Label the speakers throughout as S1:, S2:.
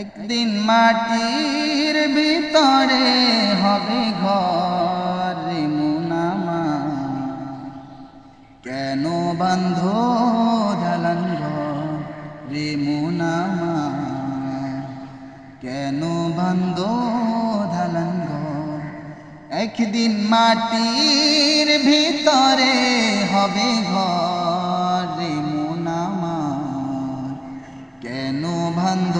S1: একদিন মাটির ভিতরে হবে ঘর মুনামা। কেন বন্ধ ঘর রে মুনামা? কেন বন্ধ ঘর? একদিন মাটির ভিতরে হবে ঘর মুনামা। কেন বন্ধ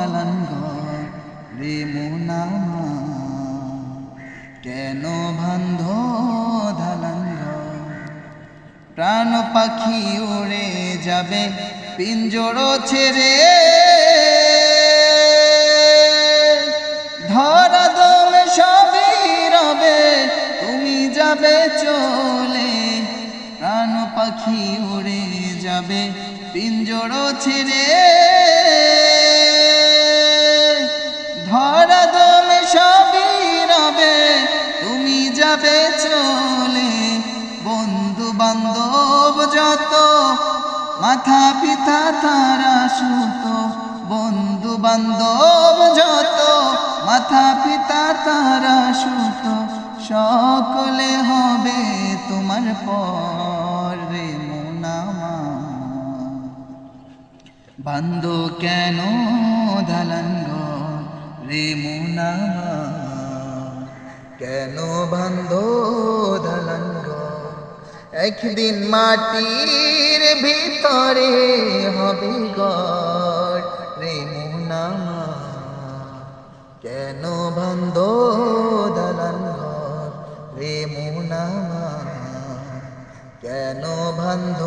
S1: দালান কেন বন্ধ দালান প্রাণ পাখি উড়ে যাবে, পিঞ্জর ছেড়ে। ধরা দমে সবই রবে, তুমি যাবে চলে। প্রাণ পাখি উড়ে যাবে, পিঞ্জর ছেড়ে। ধরা দমে সবই তুমি যাবে চলে। বন্ধু বান্ধব যত মাথা পিতা তারা সুত। বন্ধু বান্ধব যত মাথা পিতা তারা সুত। সকলে হবে তোমার পর মুনামা বান্ধ কেন দালান রে কেন বান্ধ ঘর একদিন মাটির ভিতরে হবে গড়। রে কেন বান্ধ ঘর রে মুনামা কেন বান্ধ